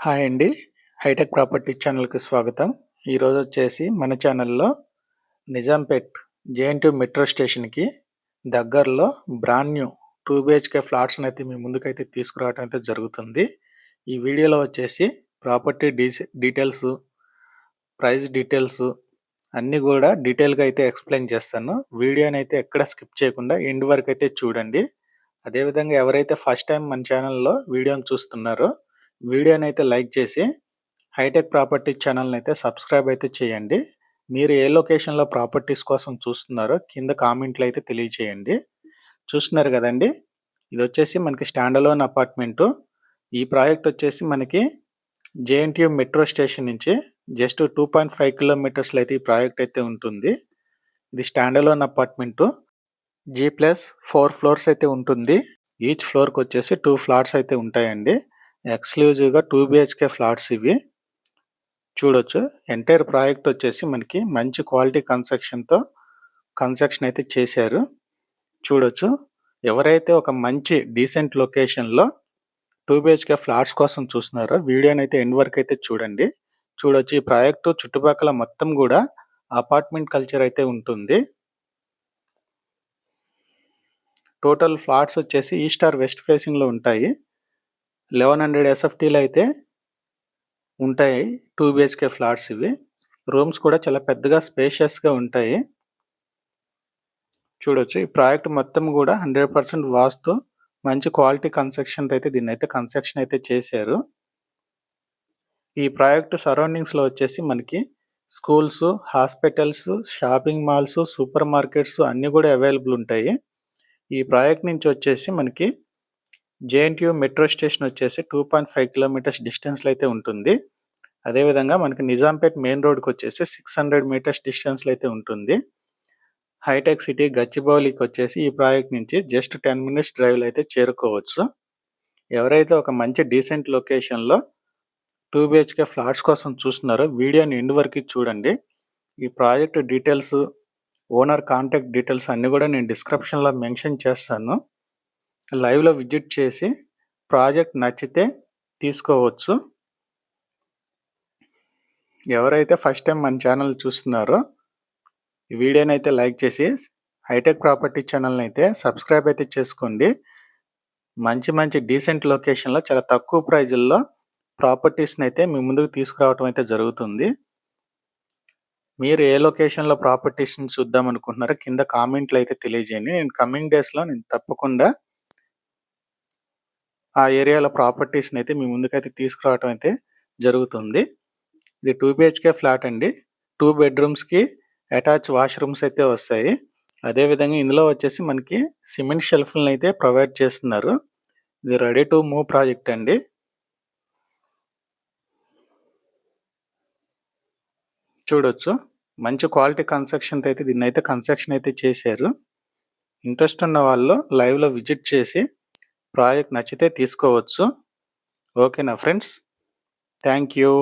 Hi అండి. Hitech property ఛానల్కి స్వాగతం. ఈరోజు వచ్చేసి మన ఛానల్లో నిజాంపేట్ జేఎన్టీ మెట్రో స్టేషన్కి దగ్గరలో బ్రాండ్ న్యూ టూ బిహెచ్కే ఫ్లాట్స్ని అయితే మీ ముందుకైతే తీసుకురావడం అయితే జరుగుతుంది. ఈ వీడియోలో వచ్చేసి ప్రాపర్టీ డీటెయిల్స్ ప్రైస్ డీటెయిల్స్ అన్నీ కూడా డీటెయిల్గా అయితే ఎక్స్ప్లెయిన్ చేస్తాను. వీడియోని అయితే ఎక్కడ స్కిప్ చేయకుండా ఎండ్ వరకు అయితే చూడండి. అదేవిధంగా ఎవరైతే ఫస్ట్ టైం మన ఛానల్లో వీడియోని చూస్తున్నారో వీడియోని అయితే లైక్ చేసి హైటెక్ ప్రాపర్టీ ఛానల్ని అయితే సబ్స్క్రైబ్ అయితే చేయండి. మీరు ఏ లొకేషన్లో ప్రాపర్టీస్ కోసం చూస్తున్నారో కింద కామెంట్లు అయితే తెలియచేయండి చూస్తున్నారు కదండి? ఇది వచ్చేసి మనకి స్టాండలోన్ అపార్ట్మెంటు. ఈ ప్రాజెక్ట్ వచ్చేసి మనకి జేఎన్టీయూ మెట్రో స్టేషన్ నుంచి జస్ట్ టూ పాయింట్ ఫైవ్ కిలోమీటర్స్లో అయితే ఈ ప్రాజెక్ట్ అయితే ఉంటుంది. ఇది standalone apartment. G plus four floors అయితే ఉంటుంది. ఈచ్ ఫ్లోర్కి వచ్చేసి టూ ఫ్లాట్స్ అయితే ఉంటాయండి. ఎక్స్క్లూజివ్గా టూ బిహెచ్కే ఫ్లాట్స్ ఇవి. చూడొచ్చు. ఎంటైర్ ప్రాజెక్ట్ వచ్చేసి మనకి మంచి క్వాలిటీ కన్స్ట్రక్షన్తో కన్స్ట్రక్షన్ అయితే చేశారు. చూడొచ్చు. ఎవరైతే ఒక మంచి డీసెంట్ లొకేషన్లో టూ బిహెచ్కే ఫ్లాట్స్ కోసం చూస్తున్నారో వీడియోని అయితే ఎండ్ వరకు అయితే చూడండి. చూడొచ్చు. ఈ ప్రాజెక్టు చుట్టుపక్కల మొత్తం కూడా అపార్ట్మెంట్ కల్చర్ అయితే ఉంటుంది. టోటల్ ఫ్లాట్స్ వచ్చేసి ఈస్ట్ ఆర్ వెస్ట్ ఫేసింగ్లో ఉంటాయి. లెవెన్ హండ్రెడ్ ఎస్ఎఫ్టీలో అయితే ఉంటాయి. టూ బిహెచ్కే ఫ్లాట్స్ ఇవి. రూమ్స్ కూడా చాలా పెద్దగా స్పేషియస్గా ఉంటాయి. చూడొచ్చు. ఈ ప్రాజెక్ట్ మొత్తం కూడా హండ్రెడ్ పర్సెంట్ వాస్తు. మంచి క్వాలిటీ కన్స్ట్రక్షన్ అయితే దీన్ని అయితే కన్స్ట్రక్షన్ అయితే చేశారు. ఈ ప్రాజెక్ట్ సరౌండింగ్స్లో వచ్చేసి మనకి schools hospitals shopping malls super markets అన్నీ కూడా అవైలబుల్ ఉంటాయి. ఈ ప్రాజెక్ట్ నుంచి వచ్చేసి మనకి జేఎన్టీయూ మెట్రో స్టేషన్ వచ్చేసి టూ పాయింట్ ఫైవ్ కిలోమీటర్స్ డిస్టెన్స్లో అయితే ఉంటుంది. అదేవిధంగా మనకి నిజాంపేట్ మెయిన్ రోడ్కి వచ్చేసి సిక్స్ హండ్రెడ్ మీటర్స్ డిస్టెన్స్లో అయితే ఉంటుంది. హైటెక్ సిటీ గచ్చిబౌలికి వచ్చేసి ఈ ప్రాజెక్ట్ నుంచి జస్ట్ టెన్ మినిట్స్ డ్రైవ్లో అయితే చేరుకోవచ్చు. ఎవరైతే ఒక మంచి డీసెంట్ లొకేషన్లో టూ బిహెచ్కే ఫ్లాట్స్ కోసం చూస్తున్నారో వీడియోని ఎండ్ వరకు చూడండి. ఈ project details owner contact details అన్నీ కూడా నేను డిస్క్రిప్షన్లో మెన్షన్ చేస్తాను. లైవ్లో విజిట్ చేసి ప్రాజెక్ట్ నచ్చితే తీసుకోవచ్చు. ఎవరైతే ఫస్ట్ టైం మన ఛానల్ చూస్తున్నారో ఈ వీడియోని అయితే లైక్ చేసి హైటెక్ ప్రాపర్టీ ఛానల్ని అయితే సబ్స్క్రైబ్ అయితే చేసుకోండి. మంచి మంచి డీసెంట్ లొకేషన్లో చాలా తక్కువ ప్రైజుల్లో ప్రాపర్టీస్ని అయితే మీ ముందుకు తీసుకురావడం అయితే జరుగుతుంది. మీరు ఏ లొకేషన్లో ప్రాపర్టీస్ని చూద్దాం అనుకుంటున్నారో కింద కామెంట్లు అయితే తెలియజేయండి. నేను కమింగ్ డేస్లో నేను తప్పకుండా ఆ ఏరియాలో ప్రాపర్టీస్ని అయితే మీ ముందుకైతే తీసుకురావటం అయితే జరుగుతుంది. ఇది టూ బిహెచ్కే ఫ్లాట్ అండి. టూ బెడ్రూమ్స్కి అటాచ్ వాష్రూమ్స్ అయితే వస్తాయి. అదేవిధంగా ఇందులో వచ్చేసి మనకి సిమెంట్ షెల్ఫ్లను అయితే ప్రొవైడ్ చేస్తున్నారు. ఇది రెడీ టు మూవ్ ప్రాజెక్ట్ అండి. చూడొచ్చు. మంచి క్వాలిటీ కన్స్ట్రక్షన్ అయితే దీన్ని అయితే కన్స్ట్రక్షన్ అయితే చేశారు. ఇంట్రెస్ట్ ఉన్న వాళ్ళు లైవ్లో విజిట్ చేసి ప్రాజెక్ట్ నచ్చితే తీసుకోవచ్చు. ఓకేనా ఫ్రెండ్స్? Thank you.